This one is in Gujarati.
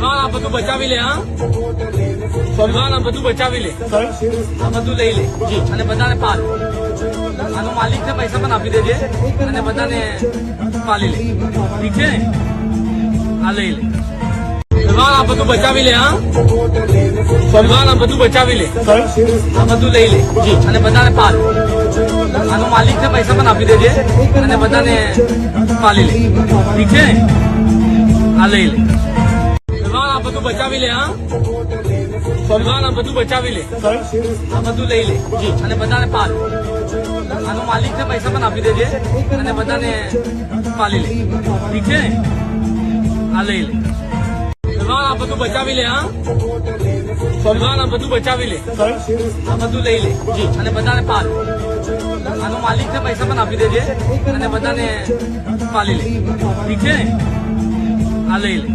સલમાન આ બધું બચાવી લે, હા? સલમાન આ બધું બચાવી લે. આ બધું લઈ લે. અને બધાને પાલ. આનો માલિક ને પૈસા પણ આપી દેજે. અને બધાને પાલી લે. ઠીક છે ને? આ લઈ લે. સલમાન આ બધું બચાવી લે, હા? સલમાન આ બધું બચાવી લે. આ બધું લઈ લે. અને બધાને પાલ. આનો માલિક ને પૈસા પણ આપી દેજે. અને બધાને પાલી લે. ઠીક છે આ લઈ લે. આ બધું બચાવી લે, હા? સલમાન આ બધું બચાવી લે. આ બધું લઈ લે. અને બધાને પાલ. આનો માલિક ને પૈસા પણ આપી દેજે. અને બધાને પાલી લે. ઠીક છે? ને આ લઈ લે. આ બધું બચાવી લે, હા? સલમાન આ બધું બચાવી લે. આ બધું લઈ લે. અને બધાને પાલ. આનો માલિક ને પૈસા પણ આપી દેજે. અને બધાને પાલી લે. ઠીક છે? ને આ લઈ લે.